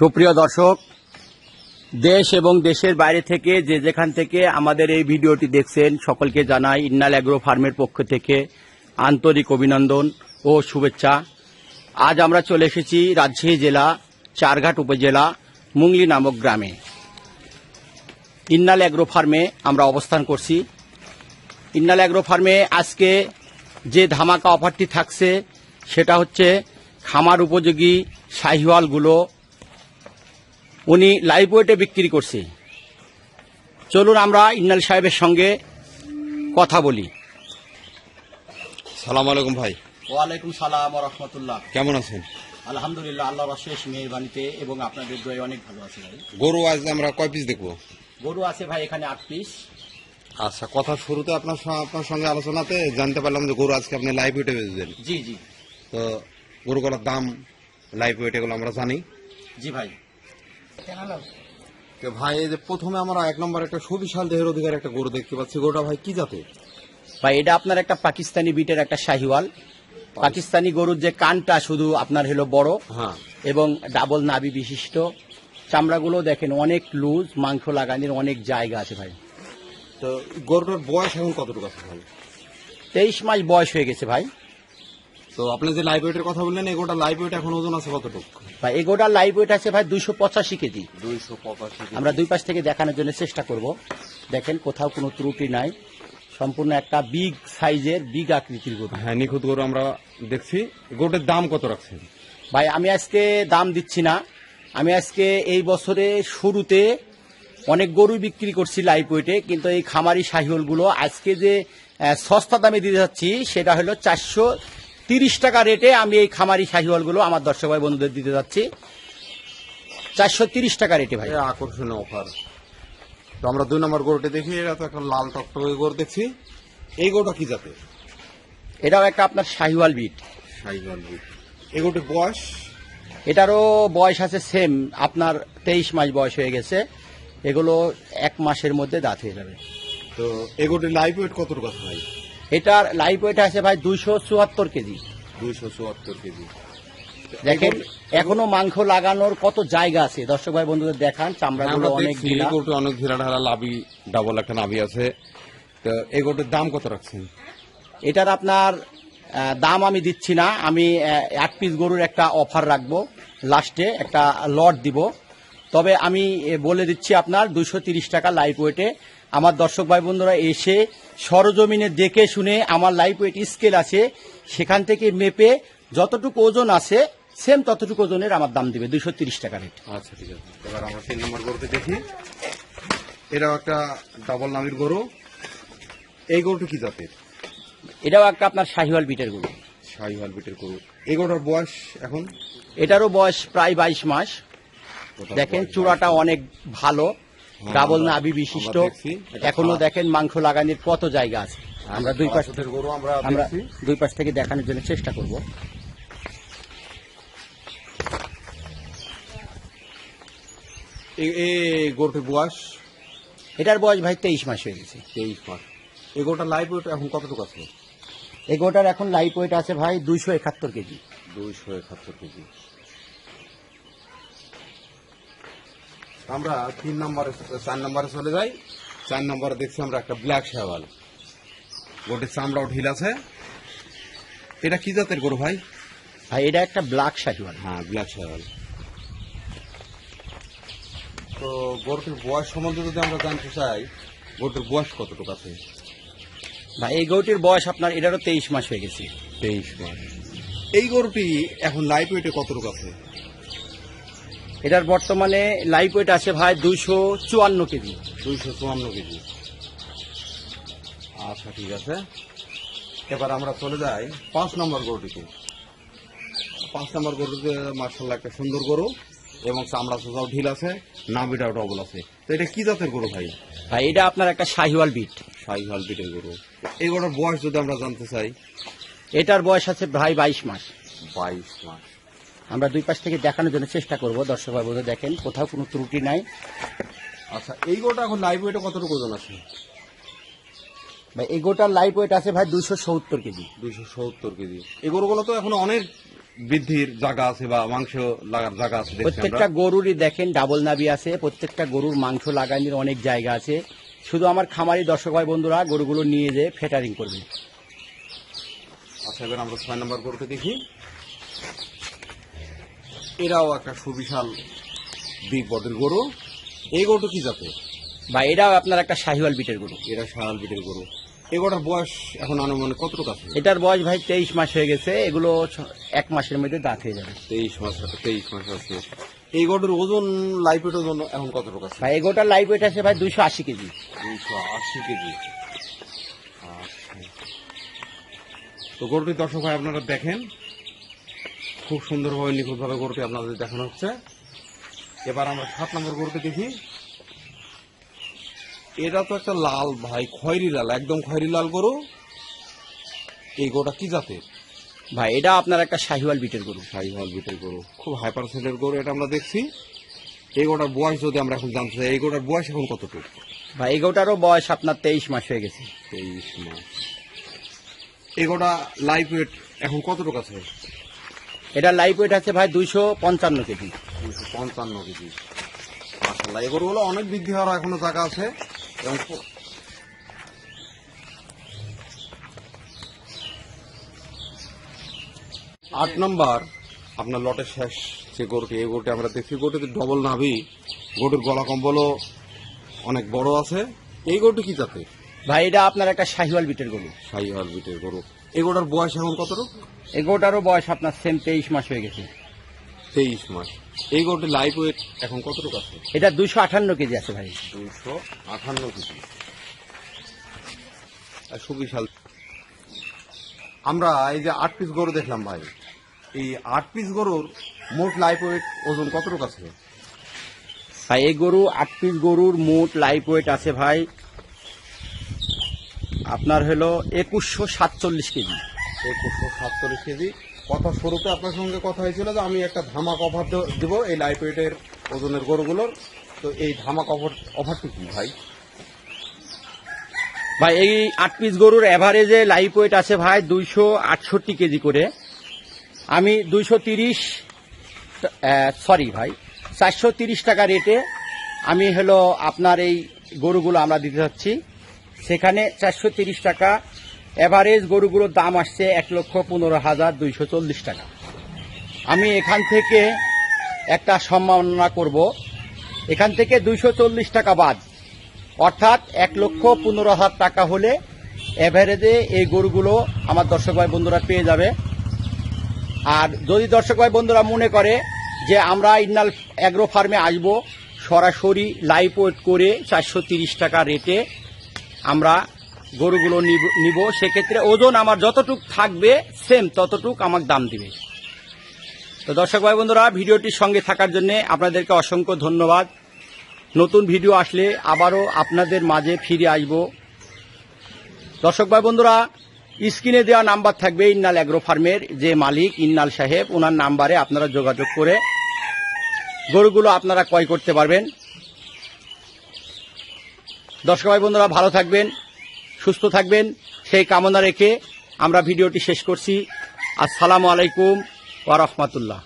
সুপ্রিয় দর্শক, দেশ এবং দেশের বাইরে থেকে যে যেখান থেকে আমাদের এই ভিডিওটি দেখছেন, সকলকে জানাই ইন্নাল অ্যাগ্রো ফার্মের পক্ষ থেকে আন্তরিক অভিনন্দন ও শুভেচ্ছা। আজ আমরা চলে এসেছি রাজশাহী জেলা, চারঘাট উপজেলা, মুংলি নামক গ্রামে। ইন্নাল অ্যাগ্রো ফার্মে আমরা অবস্থান করছি। ইন্নাল অ্যাগ্রো ফার্মে আজকে যে ধামাকা অফারটি থাকছে, সেটা হচ্ছে খামার উপযোগী শাহিওয়ালগুলো উনি লাইভ ওয়েটে বিক্রি করছে। চলুন আমরা ইন্নাল সাহেবের সঙ্গে কথা বলি। সালাম আলাইকুম ভাই। ওয়ালাইকুম সালাম রহমতুল্লাহ। কেমন আছেন? আলহামদুলিল্লাহ আল্লাহর অশেষ মেহরবানিতে এবং আপনাদের দয়ে অনেক ভালো আছে ভাই। গরু আজ আমরা কয় পিস দেখব? গরু আছে ভাই এখানে আট পিস আচ্ছা কথা শুরুতে আপনার আপনার সঙ্গে আলোচনাতে জানতে পারলাম যে গরু আজকে আপনি লাইভ ওয়েটে বেচবেন। জি জি। তো গরুগুলোর দাম লাইভ ওয়েট এগুলো আমরা জানি। জি ভাই। তো ভাই এই যে প্রথমে আমরা এক নম্বর একটা সুবিশাল দেহের অধিকার একটা গরু দেখতে পাচ্ছি। গরুটা ভাই কি জাতের? ভাই এটা আপনার একটা পাকিস্তানি বিটের একটা শাহিওয়াল। পাকিস্তানি গরুর যে কানটা শুধু আপনার হলো বড় হ্যাঁ। এবং ডাবল নাবি বিশিষ্ট। চামড়াগুলো দেখেন অনেক লুজ মাংস লাগানোর অনেক জায়গা আছে ভাই। তো গরুটার বয়স এখন কতটুকু আছে ভাই? তেইশ মাস বয়স হয়ে গেছে ভাই। তো আপনি যে লাইভ ওয়েটের কথা বললেন এই গরুটা লাইভ ওয়েট এখন ওজন আছে কতটুকু? ভাই এগোটার লাইভ ওয়েট আছে ভাই দুইশো পঁচাশি কেজি। দুইশো পঁচাশি আমরা দুই পাশ থেকে দেখানোর জন্য চেষ্টা করব। দেখেন কোথাও কোনো ত্রুটি নাই। সম্পূর্ণ একটা বিগ সাইজের বিগ আকৃতির গরু। হ্যাঁ নিখুঁত গরু আমরা দেখছি। গরুটার দাম কত রাখছেন? ভাই আমি আজকে দাম দিচ্ছি না। আমি আজকে এই বছরে শুরুতে অনেক গরু বিক্রি করছি লাইভ ওয়েটে কিন্তু এই খামারি শাহিওলগুলো আজকে যে সস্তা দামে দিতে যাচ্ছি সেটা হলো চারশো তিরিশ টাকা রেটে আমি এই খামারি শাহিওয়ালগুলো আমার দর্শক ভাই বন্ধুদের দিতে যাচ্ছি। চারশো তিরিশ টাকা রেটে ভাই। আকর্ষণীয় অফার তো আমরা দুই নম্বর গরুটি দেখি এটা তো একটা লাল টকটকে গরু দেখছি। এই গরুটা কি জাতের? এটাও একটা আপনার শাহিওয়াল বিট সাইওয়াল বিট এই গরুটির বয়স? এটারও বয়স আছে সেম আপনার তেইশ মাস বয়স হয়ে গেছে। এগুলো এক মাসের মধ্যে দাঁত হয়ে যাবে। তো এই গরুটির লাইফ ওয়েট কতটুকু আছে ভাই? এটার লাইফ ওয়েট আছে ভাই দুইশো চুয়াত্তর কেজি। দুইশো চুয়াত্তর কেজি। দেখেন এখনও মাংস লাগানোর কত জায়গা আছে। দর্শক ভাই বন্ধুদের দেখান চামড়াগুলো আমরা অনেক অনেক ঢিলা ঢালা লাভি ডাবল একটা নাভি আছে। তো এই গরুটির দাম কত রাখছেন? এটার আপনার দাম আমি দিচ্ছি না। আমি এক পিস গরুর একটা অফার রাখব। লাস্টে একটা লট দিব। তবে আমি বলে দিচ্ছি আপনার দুশো তিরিশ টাকা লাইফ ওয়েটে আমার দর্শক ভাই বন্ধুরা এসে সরজমিনে দেখে শুনে আমার লাইভ ওয়েট স্কেল আছে সেখান থেকে মেপে যতটুকু ওজন আছে সেম ততটুকু ওজনের আমার দাম দিবে দুশো তিরিশ টাকা রেট আচ্ছা ঠিক আছে। এবার আমরা তিন নম্বর গরুটি দেখি। এটাও একটা ডাবল নামের গরু। এই গরুটি কি জাতের? এটাও একটা আপনার শাহিওয়াল বিটের গরু। সাইওয়াল বিটের গরু। এই গরুটার বয়স এখন? এটারও বয়স প্রায় বাইশ মাস। দেখেন চূড়াটা অনেক ভালো। ডাবল আমরা- নাভি বিশিষ্ট। এখনও দেখেন মাংস লাগানোর কত জায়গা আছে। আমরা দুই পাশ গরু আমরা দুই পাশ থেকে দেখানোর জন্য চেষ্টা করব। গরুটির বয়স? এটার বয়স ভাই তেইশ মাস হয়ে গেছে। তেইশ মাস। এই গরুটার লাইফ ওয়েট এখন কতটুকু আছে? এখন ওয়েট আছে ভাই দুইশো একাত্তর কেজি। দুইশো একাত্তর কেজি। আমরা তিন নম্বরে চার নম্বরে চলে যাই। চার নম্বরে দেখছি আমরা একটা ব্ল্যাক শেওয়াল। গরুটির চামড়াও ঢিল আছে। এটা কি জাতের গরু ভাই? ভাই এটা একটা ব্ল্যাক শাহিওয়াল হ্যাঁ ব্ল্যাক শেওয়াল। তো গরুটির বয়স সম্বন্ধে যদি আমরা জানতে চাই গরুটির বয়স কতটুকু আছে? ভাই এই গরুটির বয়স আপনার এটারও তেইশ মাস হয়ে গেছে। তেইশ মাস। এই গরুটি এখন লাইফ ওয়েটে কতটুকু আছে? এটার বর্তমানে লাইফ ওয়েট আছে ভাই দুইশো চুয়ান্ন কেজি। দুইশো চুয়ান্ন কেজি। আচ্ছা ঠিক আছে। এবার আমরা চলে যাই পাঁচ নম্বর গরুটিতে। পাঁচ নম্বর গরুটিতে মার্শাল্লাহ একটা সুন্দর গরু এবং চামড়া চোচাও ঢিল আছে নাভিটাও ডবল আছে। তো এটা কি জাতের গরু ভাই? ভাই এটা আপনার একটা শাহিওয়াল বিট শাহিওয়াল বিটের গরু। এই গরুর বয়স যদি আমরা জানতে চাই? এটার বয়স আছে ভাই বাইশ মাস। বাইশ মাস। আমরা দুই পাশ থেকে দেখানোর জন্য চেষ্টা করব। দর্শক ভাই বন্ধু দেখেন কোথাও কোনো ত্রুটি নাই। আচ্ছা এই গোটা এখন লাইভ ওয়েটে কতটুকু ওজন আছে? ভাই এগোটার লাইফ ওয়েট আছে ভাই দুইশো সত্তর কেজি। দুইশো সত্তর কেজি। এই গরুগুলো তো এখন অনেক বৃদ্ধির জায়গা আছে বা মাংস লাগার জায়গা আছে প্রত্যেকটা। গরুরই দেখেন ডাবল নাবি আছে প্রত্যেকটা গরুর মাংস লাগানোর অনেক জায়গা আছে। শুধু আমার খামারি দর্শক ভাই বন্ধুরা গরুগুলো নিয়ে যেয়ে ফেটারিং করবে। আচ্ছা এবার আমরা ছয় নম্বর গরুকে দেখি। এরাও একটা সুবিশাল বিগ বডির গরু। এই গরুটা কি জাতে বা এটাও আপনার একটা শাহিওয়াল বিটের গরু। এরা শাল বিটের গরু। এই গরুটার বয়স এখন আনুমানিক কতটুকু আছে? এটার বয়স ভাই তেইশ মাস হয়ে গেছে। এগুলো এক মাসের মধ্যে দাঁত হয়ে যাবে। তেইশ মাস তেইশ মাস আছে। এই গরুর ওজন লাইফের ওজন এখন কতটুকু আছে? ভাই এগোটার লাইভ ওয়েট আছে ভাই দুইশো আশি কেজি। দুইশো আশি কেজি। আচ্ছা। তো গরুটি দর্শক ভাই আপনারা দেখেন খুব সুন্দরভাবে নিখুঁতভাবে গরুটি আপনাদের দেখানো হচ্ছে। এবার আমরা সাত নম্বর গরুটি দেখি। এটা তো একটা লাল ভাই খয়েরি লাল একদম খয়রি লাল গরু। এই গরুটা কি জাতের? ভাই এটা আপনার একটা শাহিওয়াল বিটের গরু। সাইহল বিটের গরু খুব হাইপার সেলের গরু এটা আমরা দেখছি। এই গরুটার বয়স যদি আমরা এখন জানতে চাই এই গরুটার বয়স এখন কতটুকু? ভাই এগোটারও বয়স আপনার তেইশ মাস হয়ে গেছে। তেইশ মাস। এই গোটা লাইফ ওয়েট এখন কতটুকু আছে? এটা লাইফ ওয়েট আছে ভাই দুইশো পঞ্চান্ন কেজি। দুশো পঞ্চান্ন কেজি। মাসাল্লাহ এগুলো অনেক বৃদ্ধি হওয়ার এখনও জায়গা আছে এবং আট নম্বর আপনার লটের শেষ যে গরুটি এই গরুটি আমরা দেখি গরুটিতে ডবল নাভি গরুর গলা কম্বলও অনেক বড় আছে। এই গরুটি কি জাতে ভাই এটা আপনার একটা শাহিওয়াল বিটের গরু। শাহিওয়াল বিটের গরু। এই গরুটার বয়স এখন কতটুকু? এগোটারও বয়স আপনার সেম তেইশ মাস হয়ে গেছে। তেইশ মাস। এই গরুটি লাইফ ওয়েট এখন কতটুকু আছে? এটা দুইশো আটান্ন কেজি আছে ভাই। দুইশো আঠান্ন কেজি। সুবিশাল। আমরা এই যে আট পিস গরু দেখলাম ভাই এই আট পিস গরুর মোট লাইফ ওয়েট ওজন কতটুকু আছে? ভাই এই গরু আট পিস গরুর মোট লাইভ ওয়েট আছে ভাই আপনার হলো একুশশো সাতচল্লিশ কেজি। একুশশো সাতচল্লিশ কেজি। কথা শুরুতে আপনার সঙ্গে কথা হয়েছিল যে আমি একটা ধামাক অফার দেবো এই লাইফ ওয়েটের ওজনের গরুগুলোর। তো এই ধামাক অফার অফারটি কি ভাই? ভাই এই আট পিস গরুর অ্যাভারেজে লাইফ ওয়েট আছে ভাই দুইশো আটষট্টি কেজি করে। আমি দুইশো তিরিশ সরি ভাই চারশো তিরিশ টাকা রেটে আমি হলো আপনার এই গরুগুলো আমরা দিতে যাচ্ছি। সেখানে চারশো টাকা। অ্যাভারেজ গরুগুলোর দাম আসছে এক লক্ষ পনেরো হাজার দুইশো চল্লিশ টাকা। আমি এখান থেকে একটা সম্মাননা করব। এখান থেকে দুইশো চল্লিশ টাকা বাদ। অর্থাৎ এক লক্ষ পনেরো হাজার টাকা হলে এভারেজে এই গরুগুলো আমার দর্শক ভাই বন্ধুরা পেয়ে যাবে। আর যদি দর্শক ভাই বন্ধুরা মনে করে যে আমরা ইন্নাল অ্যাগ্রো ফার্মে আসব, সরাসরি লাইভ ওয়েট করে চারশো টাকা রেটে আমরা গরুগুলো নিব- সেক্ষেত্রে ওজন আমার যতটুক থাকবে সেম ততটুক আমার দাম দিবে। তো দর্শক ভাই বন্ধুরা, ভিডিওটির সঙ্গে থাকার জন্য আপনাদেরকে অসংখ্য ধন্যবাদ। নতুন ভিডিও আসলে আবারও আপনাদের মাঝে ফিরে আসব। দর্শক ভাই বন্ধুরা, স্ক্রিনে দেওয়া নাম্বার থাকবে ইন্নাল অ্যাগ্রো ফার্মের, যে মালিক ইন্নাল সাহেব, ওনার নাম্বারে আপনারা যোগাযোগ করে গরুগুলো আপনারা ক্রয় করতে পারবেন। দর্শক ভাই বন্ধুরা ভালো থাকবেন, সুস্থ থাকবেন। সেই কামনা রেখে আমরা ভিডিওটি শেষ করছি। আসসালামু আলাইকুম ওয়া রাহমাতুল্লাহ।